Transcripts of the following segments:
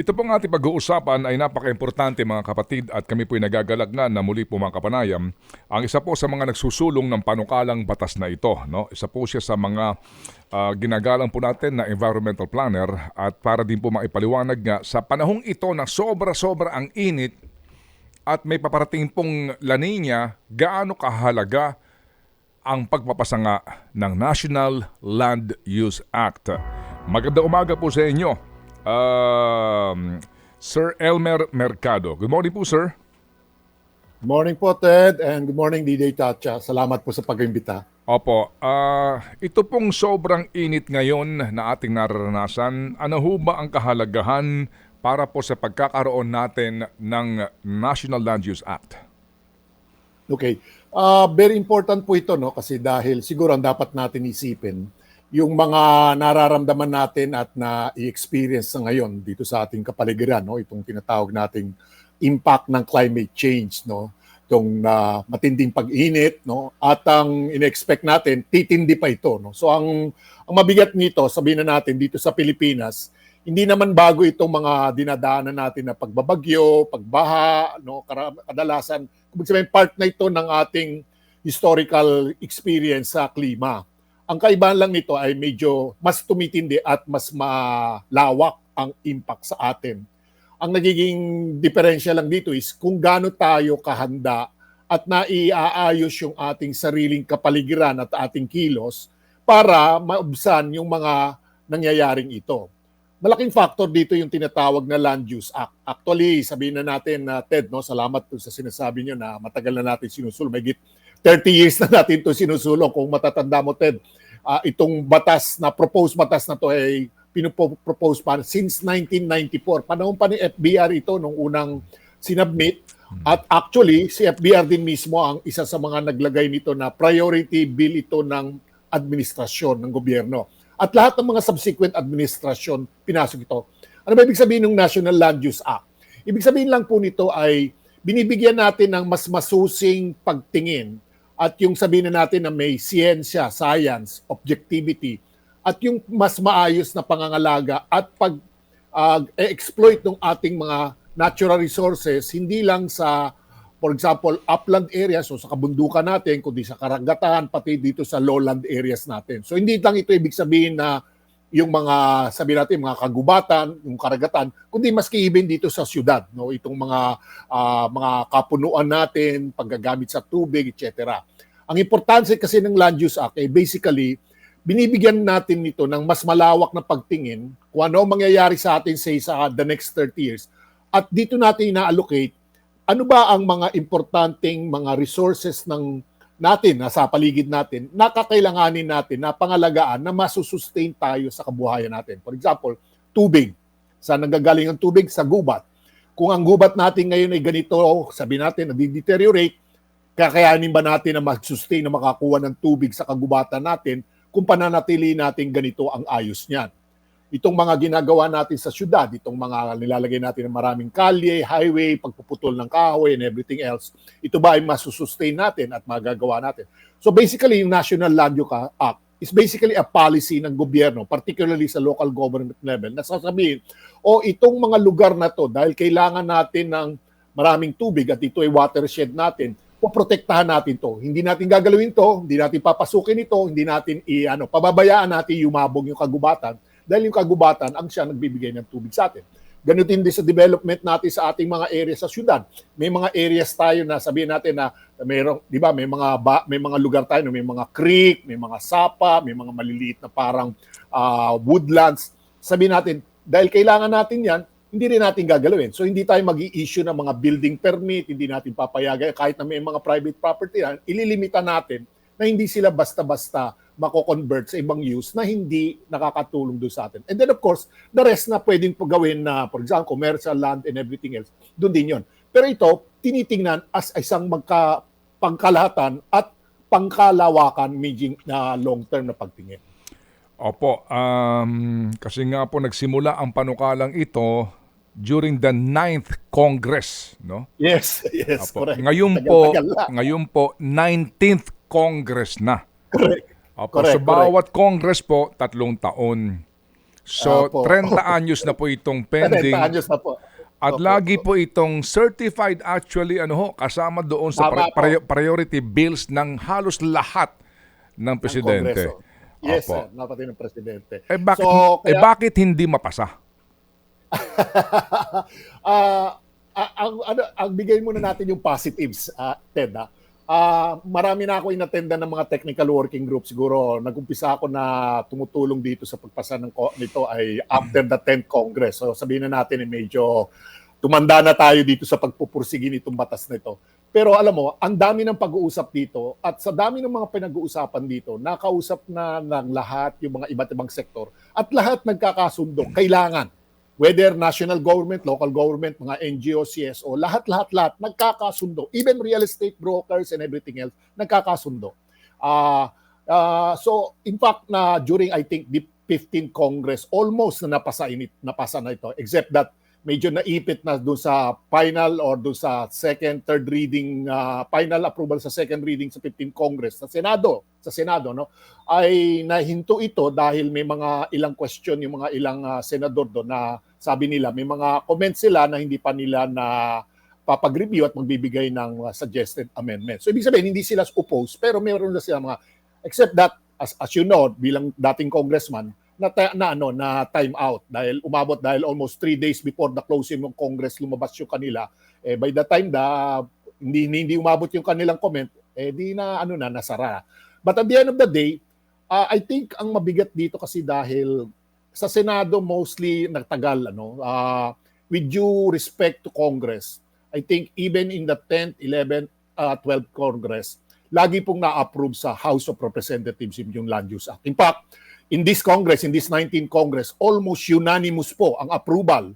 Ito pong ating pag-uusapan ay napaka-importante mga kapatid at kami po'y nagagalak nga na muli po mga kapanayam. Ang isa po sa mga nagsusulong ng panukalang batas na ito. No? Isa po siya sa mga ah, ginagalang po natin na environmental planner at para din po maipaliwanag nga sa panahong ito na sobra-sobra ang init at may paparating pong La Nina, gaano kahalaga ang pagpapasanga ng National Land Use Act. Maganda umaga po sa inyo, um, Sir Elmer Mercado. Good morning po, sir. Good morning po, Ted, and good morning, DJ Tacha. Salamat po sa pag-imbita. Opo, ah, ito pong sobrang init ngayon na ating nararanasan. Ano ho ba ang kahalagahan para po sa pagkakaroon natin ng National Land Use Act? Okay. Uh, very important po ito, no? Kasi dahil siguro ang dapat natin isipin, yung mga nararamdaman natin at na ngayon dito sa ating kapaligiran, no? Itong tinatawag nating impact ng climate change, no? Itong uh, matinding pag-init, no? At ang in-expect natin, titindi pa ito, no? So ang, ang mabigat nito, sabihin na natin, dito sa Pilipinas, hindi naman bago itong mga dinadaanan natin na pagbabagyo, pagbaha, no? Kadalasan, kung sabihin, part na ito ng ating historical experience sa klima. Ang kaibahan lang nito ay medyo mas tumitindi at mas malawak ang impact sa atin. Ang nagiging diferensya lang dito is kung gaano tayo kahanda at naiaayos yung ating sariling kapaligiran at ating kilos para maubsan yung mga nangyayaring ito. Malaking factor dito yung tinatawag na Land Use Act. Actually, sabihin na natin na Ted, no, salamat po sa sinasabi niyo na matagal na natin sinusulong. May 30 years na natin to sinusulong. Kung matatanda mo, Ted, ah, itong batas na proposed batas na to ay pinopropose pa since 1994. Panahon pa ni FBR ito nung unang sinubmit. At actually, si FBR din mismo ang isa sa mga naglagay nito na priority bill ito ng administrasyon ng gobyerno. At lahat ng mga subsequent administrasyon, pinasok ito. Ano ba ibig sabihin ng National Land Use Act? Ibig sabihin lang po nito ay binibigyan natin ng mas masusing pagtingin at yung sabihin na natin na may siyensya, science, objectivity, at yung mas maayos na pangangalaga at pag uh, exploit ng ating mga natural resources, hindi lang sa, for example, upland areas o sa kabundukan natin, kundi sa karagatan, pati dito sa lowland areas natin. So hindi lang ito ibig sabihin na yung mga sabi natin mga kagubatan, yung karagatan, kundi maski even dito sa syudad, no, itong mga ah, mga kapunuan natin, paggagamit sa tubig, etc. Ang importante kasi ng Land Use Act ay basically binibigyan natin nito ng mas malawak na pagtingin kung ano ang mangyayari sa atin say sa the next 30 years. At dito natin ina-allocate ano ba ang mga importanteng mga resources ng natin, nasa paligid natin, nakakailanganin natin na pangalagaan na masusustain tayo sa kabuhayan natin. For example, tubig. Saan nanggagaling ang tubig? Sa gubat. Kung ang gubat natin ngayon ay ganito, sabi natin, nadi-deteriorate, kakayanin ba natin na mag-sustain na makakuha ng tubig sa kagubatan natin kung pananatili natin ganito ang ayos niyan? Itong mga ginagawa natin sa syudad, itong mga nilalagay natin ng maraming kalye, highway, pagpuputol ng kahoy and everything else, ito ba ay masusustain natin at magagawa natin? So basically, yung National Land Use Act is basically a policy ng gobyerno, particularly sa local government level, na sasabihin, o itong mga lugar na to, dahil kailangan natin ng maraming tubig at ito ay watershed natin, poprotektahan natin to. Hindi natin gagalawin to, hindi natin papasukin ito, hindi natin i ano, pababayaan natin yumabog yung kagubatan dahil yung kagubatan ang siya nagbibigay ng tubig sa atin. Ganutin din sa development natin sa ating mga areas sa syudad. May mga areas tayo na sabihin natin na mayroong, 'di ba, may mga ba, may mga lugar tayo na may mga creek, may mga sapa, may mga maliliit na parang ah, woodlands. Sabihin natin, dahil kailangan natin 'yan, hindi rin natin gagalawin. So hindi tayo mag-i-issue ng mga building permit, hindi natin papayagan kahit na may mga private property yan, natin na hindi sila basta-basta mako-convert sa ibang use na hindi nakakatulong doon sa atin. And then of course, the rest na pwedeng gawin na, for example, commercial land and everything else, doon din yon. Pero ito, tinitingnan as isang magka pangkalahatan at pangkalawakan meaning na long-term na pagtingin. Opo, um, kasi nga po nagsimula ang panukalang ito during the 9th Congress, no? Yes, yes, Opo. correct. Ngayon po, na. ngayon po 19th Congress na. Correct. Opo, Correct, so bawat Congress po tatlong taon. So, Opo. 30 anyos na po itong pending. 30 anyos na po. At Opo. lagi po itong certified actually ano ho, kasama doon sa Tama pri- pri- priority bills ng halos lahat ng presidente. Yes, Opo. sir. Napatid ng presidente. Eh bakit So, eh kaya- bakit hindi mapasa? Ah, ang, ano, ang bigay muna natin yung positives, ah, Ted. ah. Ah, marami na ako inattenda ng mga technical working group. Siguro, nag-umpisa ako na tumutulong dito sa pagpasa ng nito ay after the 10th Congress. So sabihin na natin, eh, medyo tumanda na tayo dito sa pagpupursigi nitong batas na ito. Pero alam mo, ang dami ng pag-uusap dito at sa dami ng mga pinag-uusapan dito, nakausap na ng lahat yung mga iba't ibang sektor at lahat nagkakasundo. Kailangan whether national government, local government, mga NGO, CSO, lahat-lahat lahat nagkakasundo. Even real estate brokers and everything else nagkakasundo. Ah, ah, so in fact na during I think the 15th Congress almost na napasa init, napasa na ito except that medyo naipit na doon sa final or doon sa second, third reading, ah, final approval sa second reading sa 15th Congress sa Senado, sa Senado no, ay nahinto ito dahil may mga ilang question yung mga ilang ah, senador doon na sabi nila may mga comments sila na hindi pa nila na papag-review at magbibigay ng uh, suggested amendments. So ibig sabihin hindi sila oppose pero meron na sila mga except that as, as you know bilang dating congressman na, na ano na time out dahil umabot dahil almost three days before the closing ng Congress lumabas yung kanila eh by the time da hindi, hindi umabot yung kanilang comment eh di na ano na nasara. But at the end of the day, uh, I think ang mabigat dito kasi dahil sa Senado mostly nagtagal ano uh, with due respect to Congress I think even in the 10th 11th uh, 12th Congress lagi pong na-approve sa House of Representatives yung Land Use Act. In fact in this Congress in this 19th Congress almost unanimous po ang approval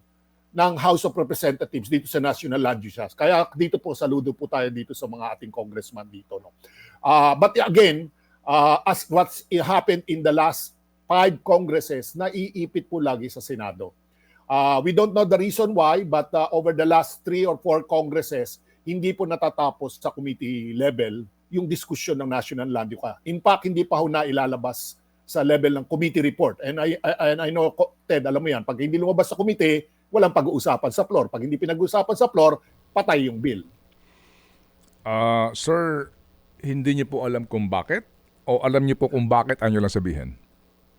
ng House of Representatives dito sa National Land Use Act. Kaya dito po saludo po tayo dito sa mga ating congressman dito no? Uh, but again uh, as what's happened in the last five congresses na iipit po lagi sa Senado. Uh, we don't know the reason why, but uh, over the last three or four congresses, hindi po natatapos sa committee level yung diskusyon ng National Land Use. In fact, hindi pa ho na ilalabas sa level ng committee report. And I, I, and I know, Ted, alam mo yan, pag hindi lumabas sa committee, walang pag-uusapan sa floor. Pag hindi pinag-uusapan sa floor, patay yung bill. Ah, sir, hindi niyo po alam kung bakit o alam niyo po kung bakit ano lang sabihin?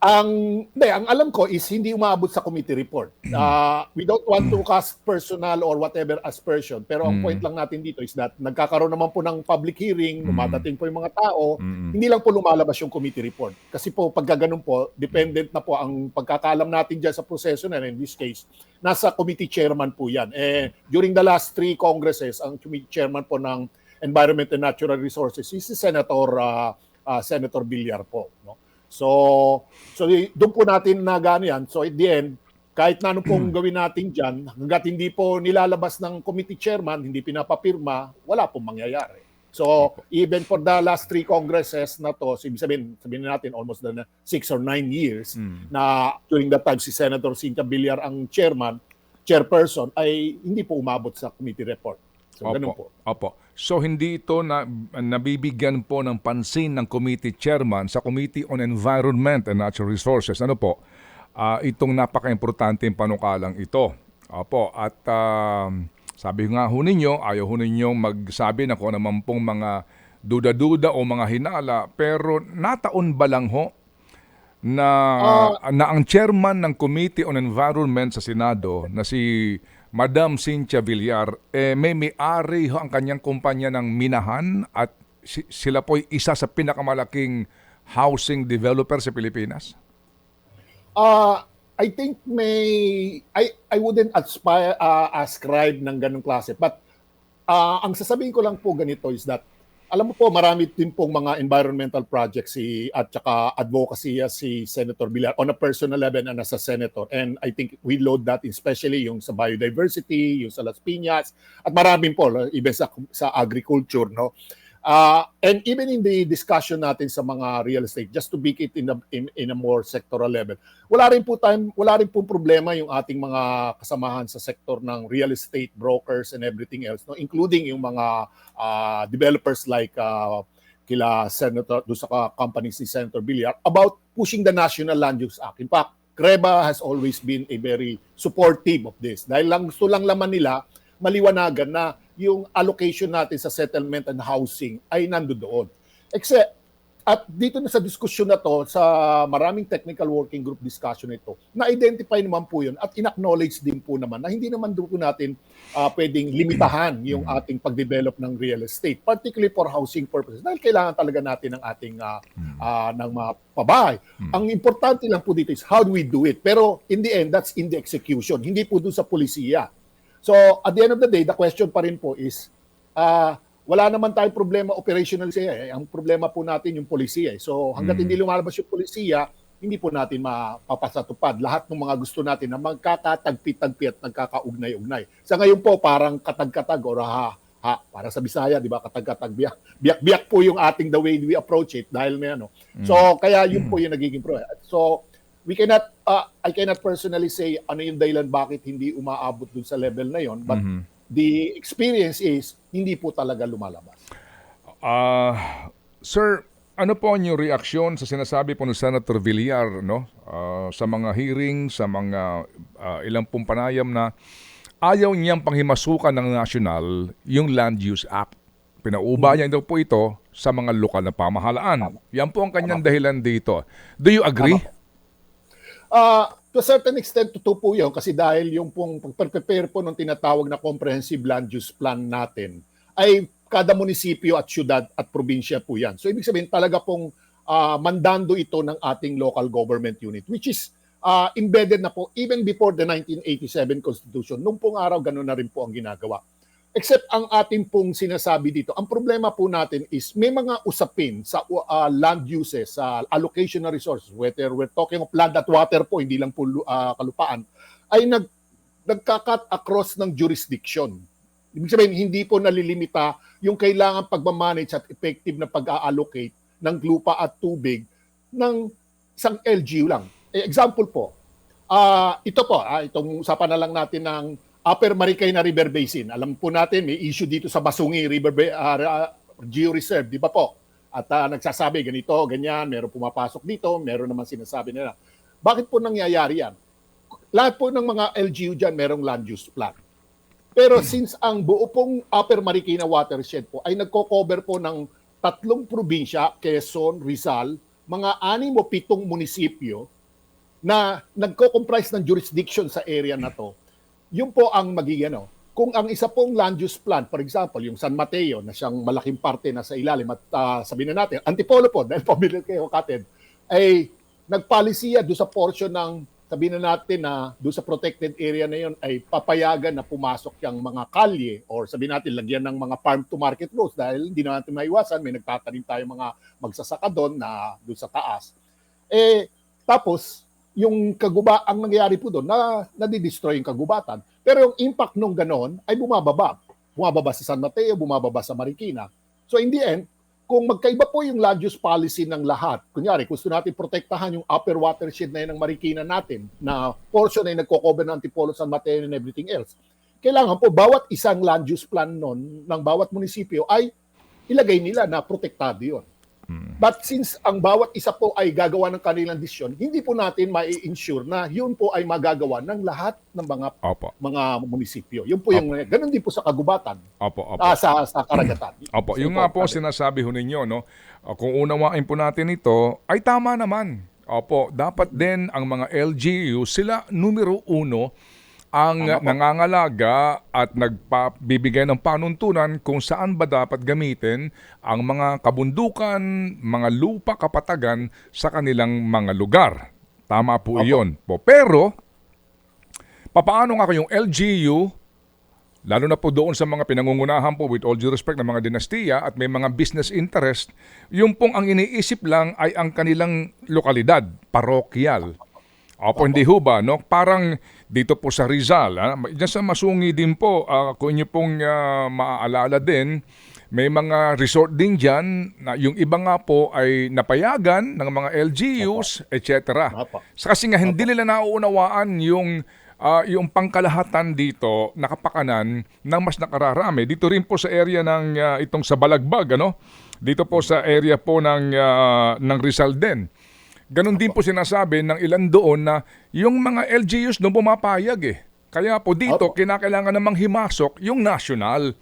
Ang hindi, ang alam ko is hindi umabot sa committee report. Uh, we don't want to cast personal or whatever aspersion. Pero ang Mm. point lang natin dito is that nagkakaroon naman po ng public hearing, Mm. lumadating po yung mga tao, hindi lang po lumalabas yung committee report. Kasi po pag ganun po, dependent na po ang pagkakalam natin dyan sa proseso na in this case, nasa committee chairman po yan. Eh, during the last three congresses, ang committee chairman po ng Environment and Natural Resources is si Senator uh, uh, Senator Villar po. No? So, so doon po natin na gano yan. So at the end, kahit na ano pong gawin natin dyan, hanggat hindi po nilalabas ng committee chairman, hindi pinapapirma, wala pong mangyayari. So, even for the last three congresses na to, sabihin, sabihin natin almost na six or nine years, Mm. na during that time si Senator Cynthia Villar ang chairman, chairperson, ay hindi po umabot sa committee report. So, ganun po. Opo. So hindi ito na nabibigyan po ng pansin ng committee chairman sa Committee on Environment and Natural Resources. Ano po? Ah, itong napaka-importante panukalang ito. Opo. At um, sabi nga ho ninyo, ayaw ho ninyo magsabi na kung ano man pong mga duda-duda o mga hinala. Pero nataon ba lang ho na, na ang chairman ng Committee on Environment sa Senado na si Madam Cynthia Villar, eh, may may-ari ho ang kanyang kumpanya ng Minahan at si- sila po'y isa sa pinakamalaking housing developer sa Pilipinas? Uh, I think may I I wouldn't aspire uh, ascribe ng ganung klase but uh, ang sasabihin ko lang po ganito is that alam mo po marami din pong mga environmental projects si at saka advocacy si Senator Villar on a personal level and as a senator. And I think we load that especially yung sa biodiversity, yung sa Las Piñas at maraming po even sa sa agriculture no Uh, and even in the discussion natin sa mga real estate, just to make it in a, in, in a more sectoral level, wala rin po time, wala rin po problema yung ating mga kasamahan sa sektor ng real estate brokers and everything else, no? including yung mga uh, developers like uh, kila Senator, do sa company si Senator Villar, about pushing the National Land Use Act. In fact, CREBA has always been a very supportive of this. Dahil lang gusto lang laman nila maliwanagan na yung allocation natin sa settlement and housing ay nandoon. Except, at dito na sa diskusyon na to, sa maraming technical working group discussion ito, na-identify naman po yun at in-acknowledge din po naman na hindi naman doon po natin ah, pwedeng limitahan yung ating pag-develop ng real estate, particularly for housing purposes. Dahil kailangan talaga natin ng ating ah, ah, ng mga pabahay. Ang importante lang po dito is how do we do it? Pero in the end, that's in the execution, hindi po doon sa polisiya. So at the end of the day, the question pa rin po is, ah, wala naman tayong problema operational siya eh. Ang problema po natin yung polisiya eh. So hanggat hindi lumalabas yung polisiya, hindi po natin mapapasatupad lahat ng mga gusto natin na magkakatagpi-tagpi at nagkakaugnay-ugnay. Sa ngayon po, parang katag-katag or ha, ha, para sa Bisaya, di ba, katag-katag, biyak, biyak-biyak po yung ating the way we approach it dahil may ano. So, kaya yun po yung nagiging problem. So, we cannot, uh, I cannot personally say ano yung dahilan bakit hindi umaabot dun sa level na yon but the experience is hindi po talaga lumalabas. Ah, sir, ano po ang inyong reaksyon sa sinasabi po ni Senator Villar no? Ah, sa mga hearing, sa mga ah, ilang pong panayam na ayaw niyang panghimasukan ng national yung Land Use Act. Pinauba niya daw po ito sa mga lokal na pamahalaan. Yan po ang kanyang dahilan dito. Do you agree? Uh, to a certain extent, totoo po yun kasi dahil yung pong pag-prepare po ng tinatawag na comprehensive land use plan natin ay kada munisipyo at syudad at probinsya po yan. So ibig sabihin talaga pong ah, mandando ito ng ating local government unit which is ah, embedded na po even before the 1987 Constitution. Nung pong araw, gano'n na rin po ang ginagawa. Except ang ating pong sinasabi dito, ang problema po natin is may mga usapin sa uh, land uses, sa allocation ng resources, whether we're talking of land at water po, hindi lang po uh, kalupaan, ay nag, nagkakat across ng jurisdiction. Ibig sabihin, hindi po nalilimita yung kailangan pagmamanage at effective na pag-allocate ng lupa at tubig ng isang LGU lang. Eh, example po, ah ito po, ah, itong usapan na lang natin ng Upper Marikina River Basin. Alam po natin, may issue dito sa Basungi River ah, Geo Reserve, di ba po? At ah, nagsasabi, ganito, ganyan, meron pumapasok dito, meron naman sinasabi nila. Bakit po nangyayari yan? Lahat po ng mga LGU dyan, merong land use plan. Pero since ang buo pong Upper Marikina Watershed po ay nagko-cover po ng tatlong probinsya, Quezon, Rizal, mga anim o pitong munisipyo na nagko-comprise ng jurisdiction sa area na to, yun po ang magiging ano. Kung ang isa pong land use plan, for example, yung San Mateo na siyang malaking parte na sa ilalim at ah, sabihin na natin, Antipolo po, dahil pamilyar kayo kapatid, ay nagpalisiya doon sa portion ng sabihin na natin na doon sa protected area na yun ay papayagan na pumasok yung mga kalye or sabihin natin lagyan ng mga farm to market roads dahil hindi na natin maiwasan may nagtatanim tayo mga magsasaka doon na doon sa taas. Eh tapos yung kaguba ang nangyayari po doon na nadi-destroy yung kagubatan. Pero yung impact nung ganon ay bumababa. Bumababa sa San Mateo, bumababa sa Marikina. So in the end, kung magkaiba po yung land use policy ng lahat, kunyari, gusto natin protektahan yung upper watershed na yun ng Marikina natin, na portion ay nagko-cover ng Antipolo, San Mateo, and everything else. Kailangan po, bawat isang land use plan nun, ng bawat munisipyo ay ilagay nila na protektado yun. But since ang bawat isa po ay gagawa ng kanilang desisyon, hindi po natin mai-ensure na yun po ay magagawa ng lahat ng mga Opo. mga munisipyo. Yun po yung ganun din po sa kagubatan, Opo, opo. ah, sa sa karagatan. Opo, So, yung nga po sabi- sinasabi ho ninyo, no? uh, kung unawain po natin ito, ay tama naman. Opo, dapat din ang mga LGU, sila numero uno ang Tama nangangalaga at nagpabibigay ng panuntunan kung saan ba dapat gamitin ang mga kabundukan, mga lupa kapatagan sa kanilang mga lugar. Tama po Opo. iyon. Po. Pero, papaano nga kayong LGU Lalo na po doon sa mga pinangungunahan po with all due respect ng mga dinastiya at may mga business interest, yung pong ang iniisip lang ay ang kanilang lokalidad, parokyal. Opo, hindi ho ba, no? Parang dito po sa Rizal, ah, dyan sa Masungi din po, ah, kung inyo pong ah, maaalala din, may mga resort din dyan na yung iba nga po ay napayagan ng mga LGUs, etc. Sa kasi nga hindi nila nauunawaan yung ah, yung pangkalahatan dito nakapakanan ng mas nakararami. Dito rin po sa area ng ah, itong sa Balagbag ano. Dito po sa area po ng ah, ng Rizal din. Ganon din po sinasabi ng ilan doon na yung mga LGUs doon pumapayag eh. Kaya po dito, Opo. kinakailangan namang himasok yung national.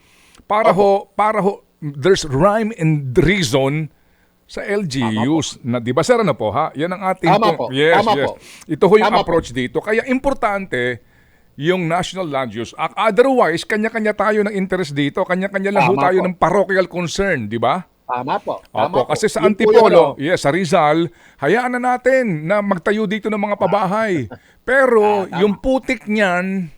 Para ho, para ho, there's rhyme and reason sa LGUs na 'di ba sir ano po ha? Yan ang ating Tama po. yes, Tama yes. po. Ito ho yung Tama po. approach dito. Kaya importante yung National Land Use Act. Otherwise, kanya-kanya tayo ng interest dito. Kanya-kanya lang ho Tama tayo po. ng parochial concern, di ba? Tama po. Tama Opo, po. kasi sa Yun po Antipolo, yun, yes, sa Rizal, hayaan na natin na magtayo dito ng mga pabahay. Pero Ah, yung putik niyan,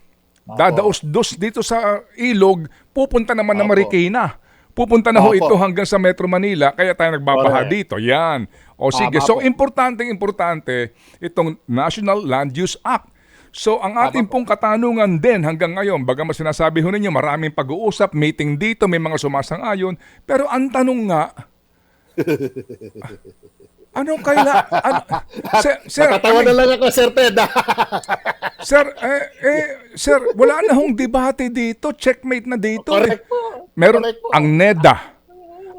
dadaos-dos dito sa ilog, pupunta naman na Opo. Marikina. Pupunta na ho Opo. ito hanggang sa Metro Manila, kaya tayo nagbabaha Correct. dito. Yan. O sige, Tama so po. importante, importante itong National Land Use Act. So ang ating pong katanungan din hanggang ngayon, bagamat sinasabi ho ninyo maraming pag-uusap, meeting dito, may mga sumasang-ayon, pero ang tanong nga, Anong kaila... Ano, sir, sir, Natatawa mean, na lang ako, Sir Ted. sir, eh, eh, sir, wala na hong debate dito. Checkmate na dito. Correct eh. po. Meron Correct po. ang NEDA.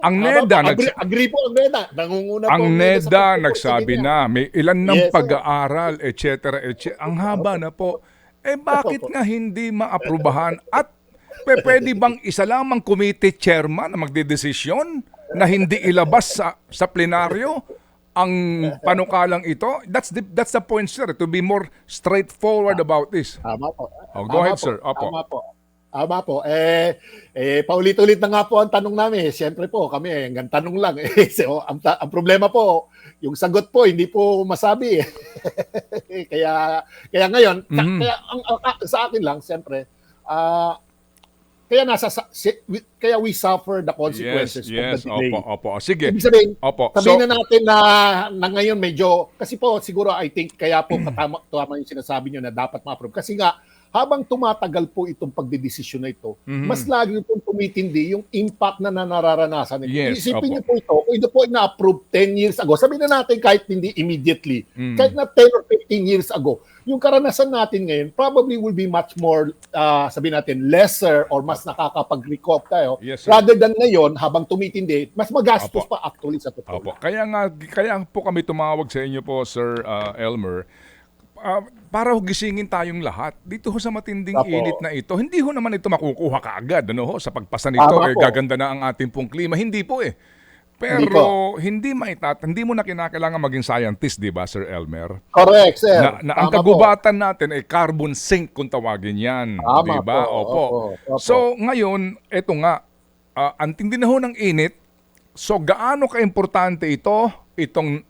Ang NEDA, po. nags- agree, agree po ang NEDA. Nangunguna po ang NEDA sa NEDA pagpupursige nagsabi na may ilan ng Yes, pag-aaral, etc. etc. Ang haba na po. Eh bakit nga hindi maaprubahan at pwede bang isa lamang committee chairman na magdedesisyon na hindi ilabas sa sa plenaryo ang panukalang ito? That's the that's the point sir to be more straightforward about this. Tama po. Oh, go Tama ahead, po. sir. Opo. Tama po. Tama po. Eh, eh paulit-ulit na nga po ang tanong namin. Siyempre po, kami, eh, hanggang tanong lang. Eh, so, ang, ta- ang problema po, yung sagot po, hindi po masabi. kaya, kaya ngayon, Mhm. kaya ang, ang- ang- sa akin lang, siyempre, ah, kaya nasa, sa- si- kaya we suffer the Yes, consequences yes. of the delay. Opo, opo. Sige. Ibig sabihin, Opo. Sabihin So, na natin na, na ngayon medyo, kasi po siguro I think kaya po katama, tama yung sinasabi nyo na dapat ma-approve. Kasi nga, habang tumatagal po itong pagdidesisyon na ito, Mhm. mas lagi pong tumitindi yung impact na nanararanasan nito. Yes, Isipin opo. niyo po ito, kung ito po na-approve 10 years ago, sabihin na natin kahit hindi immediately, Mm. kahit na 10 or 15 years ago, yung karanasan natin ngayon probably will be much more, uh, sabihin natin, lesser or mas nakakapag-recoup tayo. Yes, sir. rather than ngayon, habang tumitindi, mas magastos Opo. pa actually sa totoo. Opo. Kaya nga kaya po kami tumawag sa inyo po Sir uh, Elmer ah, para ho gisingin tayong lahat. Dito ho sa matinding Opo. init na ito, hindi ho naman ito makukuha kaagad ano ho sa pagpasa nito Tama eh po. gaganda na ang ating pong klima. Hindi po eh. Pero Hindi hindi maitat, hindi mo na kinakailangan maging scientist, 'di ba, Sir Elmer? Correct, sir. Na, na ang Tama po. kagubatan natin ay carbon sink kung tawagin 'yan, 'di ba? po, Opo. opo, opo. So, ngayon, eto nga, ah, ang tindi na ho ng init. So, gaano kaimportante ito, itong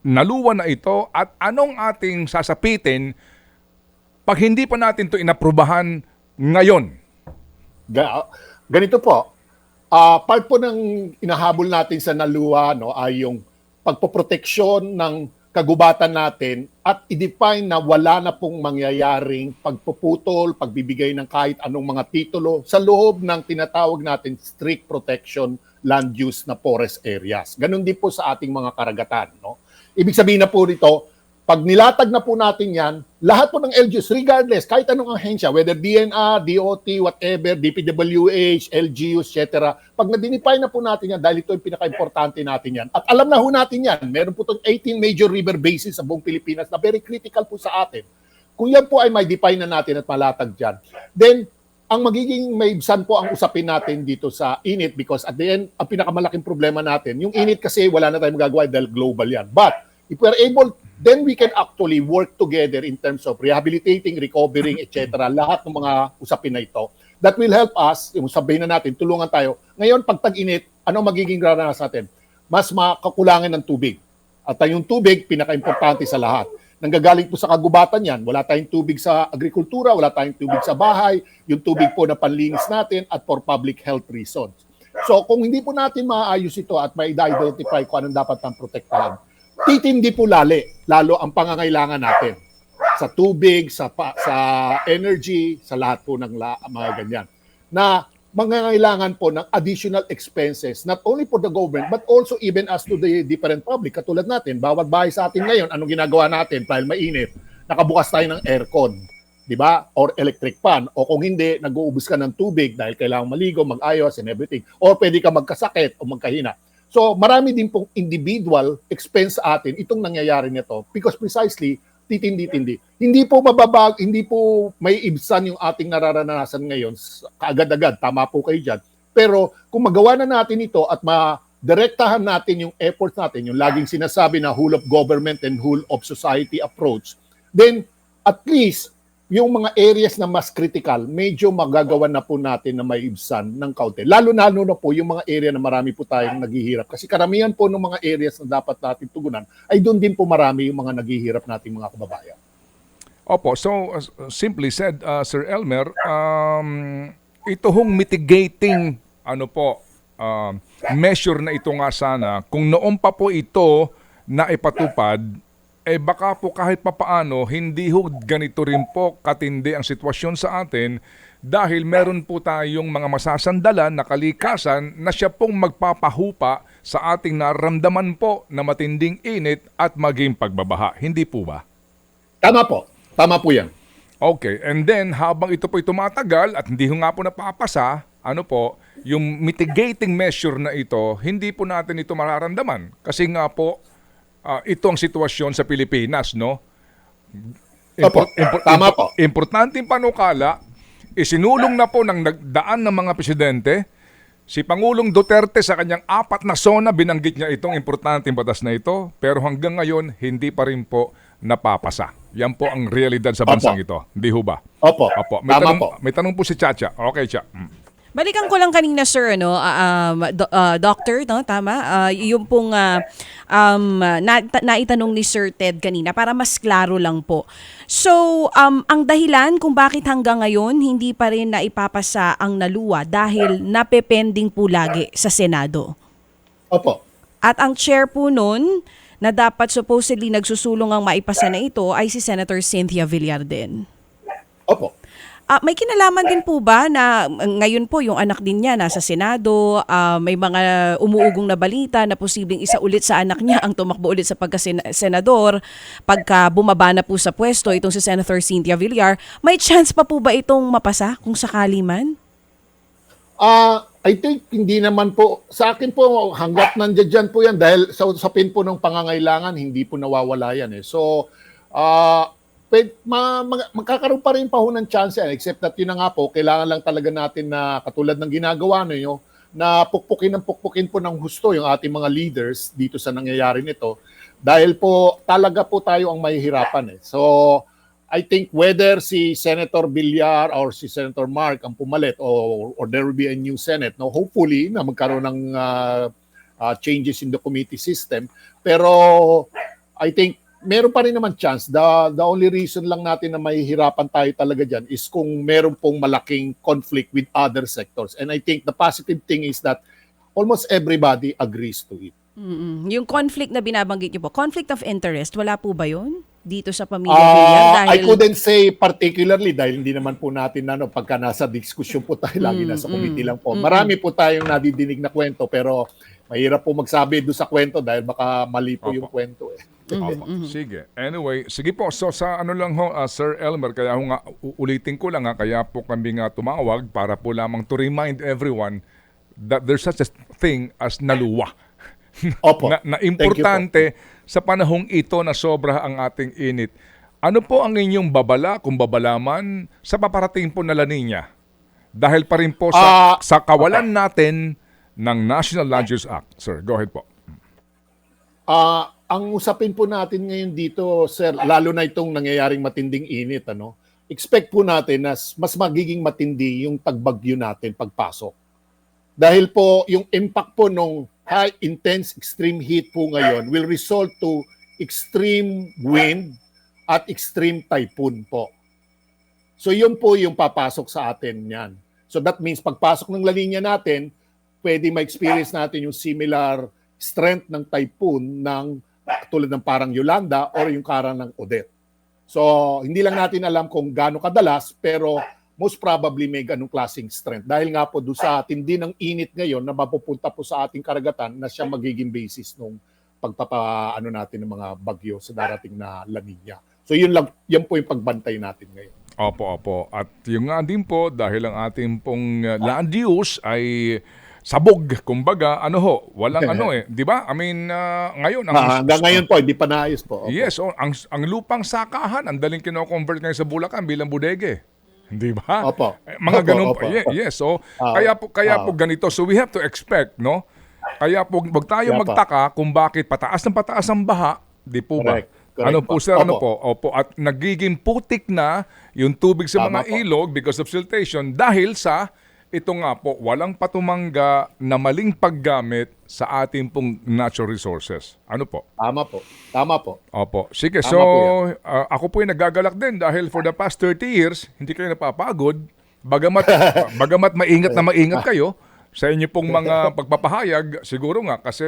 naluwa na ito, at anong ating sasapitin pag hindi pa natin to inaprubahan ngayon? Ga- ganito po. Ah, part po ng inahabol natin sa naluwa no ay yung pagpoproteksyon ng kagubatan natin at i-define na wala na pong mangyayaring pagpuputol, pagbibigay ng kahit anong mga titulo sa loob ng tinatawag natin strict protection land use na forest areas. Ganon din po sa ating mga karagatan. No? Ibig sabihin na po rito, pag nilatag na po natin yan, lahat po ng LGUs, regardless, kahit anong ahensya, whether DNR, DOT, whatever, DPWH, LGUs, etc., pag na-define na po natin yan, dahil ito yung pinaka-importante natin yan, at alam na ho natin yan, meron po itong 18 major river basins sa buong Pilipinas na very critical po sa atin. Kung yan po ay may define na natin at malatag dyan, then ang magiging maibsan po ang usapin natin dito sa init because at the end, ang pinakamalaking problema natin, yung init kasi wala na tayong magagawa dahil global yan. But if we're able, then we can actually work together in terms of rehabilitating, recovering, etc. Lahat ng mga usapin na ito. That will help us, yung sabihin na natin, tulungan tayo. Ngayon, pag tag-init, ano magiging grananas natin? Mas makakulangan ng tubig. At yung tubig, pinaka-importante sa lahat. Nanggagaling po sa kagubatan yan. Wala tayong tubig sa agrikultura, wala tayong tubig sa bahay, yung tubig po na panlinis natin at for public health reasons. So kung hindi po natin maayos ito at may identify kung anong dapat pang protektahan, titindi po lali, lalo ang pangangailangan natin sa tubig, sa pa, sa energy, sa lahat po ng la, mga ganyan. Na mangangailangan po ng additional expenses not only for the government but also even as to the different public. Katulad natin, bawat bahay sa atin ngayon, anong ginagawa natin dahil mainit? Nakabukas tayo ng aircon, di ba? Or electric fan. O kung hindi, nag-uubos ka ng tubig dahil kailangan maligo, mag-ayos and everything. Or pwede ka magkasakit o magkahina. So marami din pong individual expense sa atin itong nangyayari nito because precisely titindi-tindi. Hindi po mababag, hindi po may ibsan yung ating nararanasan ngayon kaagad-agad. Tama po kayo dyan. Pero kung magawa na natin ito at ma-direktahan natin yung efforts natin, yung laging sinasabi na whole of government and whole of society approach, then at least yung mga areas na mas critical, medyo magagawa na po natin na may ibsan ng kaunti. Lalo-lalo na po yung mga area na marami po tayong naghihirap. Kasi karamihan po ng mga areas na dapat natin tugunan ay doon din po marami yung mga naghihirap nating mga kababayan. Opo, so uh, simply said, uh, Sir Elmer, um, ito hong mitigating ano po, um, measure na ito nga sana, kung noon pa po ito na ipatupad, eh baka po kahit papaano, hindi ho ganito rin po katindi ang sitwasyon sa atin dahil meron po tayong mga masasandalan na kalikasan na siya pong magpapahupa sa ating naramdaman po na matinding init at maging pagbabaha. Hindi po ba? Tama po. Tama po yan. Okay, and then habang ito po'y tumatagal at hindi ho nga po napapasa, ano po, yung mitigating measure na ito, hindi po natin ito mararamdaman. Kasi nga po, ah, ito ang sitwasyon sa Pilipinas, no? Opo, tama po. Importanteng panukala, isinulong na po ng nagdaan ng mga presidente, si Pangulong Duterte sa kanyang apat na sona, binanggit niya itong importanteng batas na ito, pero hanggang ngayon, hindi pa rin po napapasa. Yan po ang realidad sa bansang Opo. ito. Hindi ho ba? Opo. Opo. May, Tama tanong, po. may tanong po si Chacha. Okay, Cha. Mm. Balikan ko lang kanina sir ano ah, um, do- ah, doctor no tama Ah, yung pong ah, um, na, ta- naitanong ni Sir Ted kanina para mas klaro lang po. So um, ang dahilan kung bakit hanggang ngayon hindi pa rin naipapasa ang naluwa dahil napepending po lagi sa Senado. Opo. At ang chair po nun na dapat supposedly nagsusulong ang maipasa na ito ay si Senator Cynthia Villarden. Opo. Ah, may kinalaman din po ba na uh, ngayon po yung anak din niya nasa Senado, ah, may mga umuugong na balita na posibleng isa ulit sa anak niya ang tumakbo ulit sa pagka-senador pagka bumaba na po sa pwesto itong si Senator Cynthia Villar. May chance pa po ba itong mapasa kung sakali man? Ah, I think hindi naman po sa akin po hangga't nandiyan dyan po yan dahil sa usapin po ng pangangailangan hindi po nawawala yan eh. So ah pwed, ma, mag- magkakaroon pa rin pa ho ng chance yan except that yun na nga po kailangan lang talaga natin na katulad ng ginagawa ninyo na pukpukin ng pukpukin po ng husto yung ating mga leaders dito sa nangyayari nito dahil po talaga po tayo ang mahihirapan eh. So I think whether si Senator Villar or si Senator Mark ang pumalit or, or there will be a new Senate, no, hopefully na magkaroon ng uh, uh, changes in the committee system. Pero I think meron pa rin naman chance. The, the only reason lang natin na mahihirapan tayo talaga dyan is kung meron pong malaking conflict with other sectors. And I think the positive thing is that almost everybody agrees to it. Mm-mm. Yung conflict na binabanggit niyo po, conflict of interest, wala po ba yun dito sa pamilya Ah, Villar? I Dahil couldn't say particularly dahil hindi naman po natin ano pagka nasa discussion po tayo lagi nasa committee lang po. Marami po tayong nadidinig na kwento pero mahirap po magsabi do sa kwento dahil baka mali po yung kwento eh. Opo. Sige. Anyway, sige po. So sa ano lang ho, uh, Sir Elmer, kaya ho nga, u- ulitin ko lang ha, kaya po kami nga tumawag para po lamang to remind everyone that there's such a thing as naluwa. Opo. na, na Thank you po. importante sa panahong ito na sobra ang ating init. Ano po ang inyong babala, kung babala man, sa paparating po na La Nina? Dahil pa rin po sa, Ah, sa kawalan natin ng National Land Use Act. Sir, go ahead po. Ah, ang usapin po natin ngayon dito, sir, lalo na itong nangyayaring matinding init, ano? Expect po natin na mas magiging matindi yung tagbagyo natin pagpasok. Dahil po yung impact po nung high intense extreme heat po ngayon will result to extreme wind at extreme typhoon po. So yun po yung papasok sa atin yan. So that means pagpasok ng La Nina natin, pwede ma-experience natin yung similar strength ng typhoon ng tulad ng parang Yolanda or yung karang ng Odette. So, hindi lang natin alam kung gaano kadalas, pero most probably may ganong klaseng strength. Dahil nga po doon sa tindi ng init ngayon na mapupunta po sa ating karagatan na siya magiging basis nung pagpapaano natin ng mga bagyo sa darating na La Nina. So yun lang, yan po yung pagbantay natin ngayon. Opo, opo. At yung nga din po, dahil ang ating pong uh, land use ay sabog, kumbaga, ano ho, walang ano eh, 'di ba? I mean, ah, ngayon ang Ah, hanggang ngayon po, hindi pa naayos po. Opo. Yes, oh, ang ang lupang sakahan, ang daling kino-convert ngayon sa Bulacan bilang bodege. Hindi ba? Opo. Eh, Mga Opo, ganun opo, po. Ye- opo. yes, so Ah, kaya po kaya ah. po ganito. So we have to expect, no? Kaya po wag tayo pa. magtaka kung bakit pataas ng pataas ang baha, di po ba? Correct. Correct Ano po po. sir, ano Opo. po? Opo, at nagiging putik na yung tubig sa Tama mga po. ilog because of siltation dahil sa ito nga po, walang patumangga na maling paggamit sa ating pong natural resources. Ano po? Tama po. Tama po. Opo. Sige, Tama so po yan. uh, ako po ay nagagalak din dahil for the past 30 years, hindi kayo napapagod. Bagamat, bagamat maingat na maingat kayo sa inyo pong mga pagpapahayag, siguro nga kasi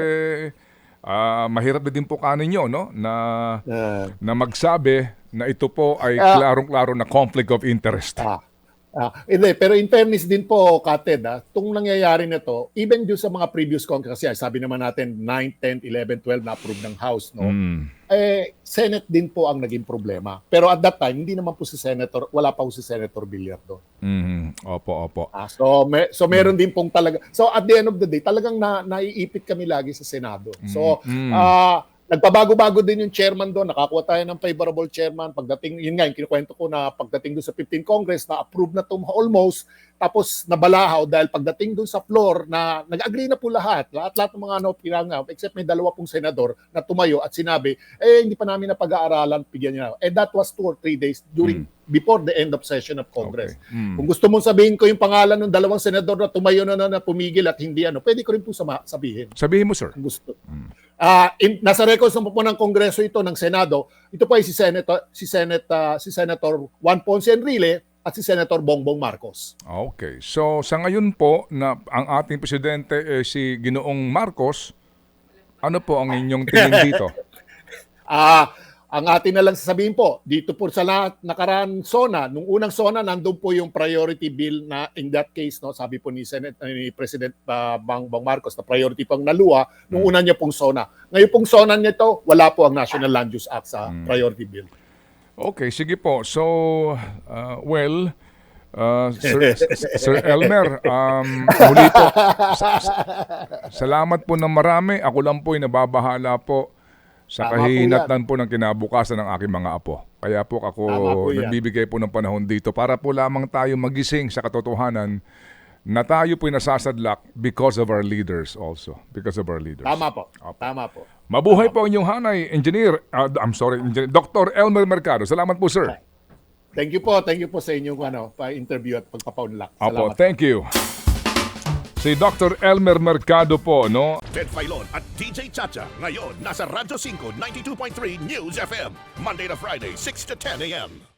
ah, mahirap na din po kanin nyo, no? Na, Ah. na magsabi na ito po ay klarong-klaro na conflict of interest. Ah. Ah, hindi, pero in fairness din po, Kated, ah, itong nangyayari na to, even dun sa mga previous Congress, sabi naman natin 9, 10, 11, 12 na approve ng House, no? Mm. Eh, Senate din po ang naging problema. Pero at that time, hindi naman po si Senator, wala pa po si Senator Villar doon. Mhm. Opo, opo. Ah, so, may, so meron din pong talaga. So at the end of the day, talagang na, naiipit kami lagi sa Senado. So, Mm. ah, nagpabago-bago din yung chairman doon. Nakakuha tayo ng favorable chairman. Pagdating, yun nga, yung kinukwento ko na pagdating doon sa 15 Congress, na approve na to almost. Tapos nabalahaw dahil pagdating doon sa floor na nag-agree na po lahat. Lahat-lahat ng mga ano, pinanga, except may dalawa pong senador na tumayo at sinabi, eh hindi pa namin na pag-aaralan, bigyan niyo na. And that was two or three days during before the end of session of Congress. Okay. Mm. Kung gusto mong sabihin ko yung pangalan ng dalawang senador na tumayo na, na, na pumigil at hindi ano, pwede ko rin po sama, sabihin Sabihin mo, sir. kung gusto. Ah, in, nasa records ng po ng Kongreso ito ng Senado. Ito po ay si Senator si Senate ah, si Senator Juan Ponce Enrile at si Senator Bongbong Marcos. Okay. So sa ngayon po na ang ating presidente eh, si Ginoong Marcos, ano po ang inyong tingin dito? Ah, ang atin na lang sasabihin po, dito po sa lahat nakaraan SONA, nung unang SONA nandun po yung priority bill na in that case no, sabi po ni Senate ah, ni President uh, Bongbong Marcos na priority pang naluwa nung una niya pong SONA. Ngayon pong SONA nito, wala po ang National Land Use Act sa priority bill. Okay, sige po. So, uh, well, uh, Sir, Sir Elmer, um, muli po, sa- sa- salamat po ng marami. Ako lang po ay nababahala po sa Tama po po ng kinabukasan ng aking mga apo. Kaya po ako Tama po yan. nagbibigay po ng panahon dito para po lamang tayo magising sa katotohanan na tayo po ay nasasadlak because of our leaders also. Because of our leaders. Tama po. Tama po. Mabuhay po ang inyong hanay, Engineer, uh, I'm sorry, Engineer, Dr. Elmer Mercado. Salamat po, sir. Thank you po. Thank you po sa inyong ano, pa-interview at pagpapaunlak. Opo, Salamat. thank you. Si Dr. Elmer Mercado po, no? Ted Filon at DJ Chacha. Ngayon, nasa Radyo 5, 92.3 News FM. Monday to Friday, 6 to 10 a.m.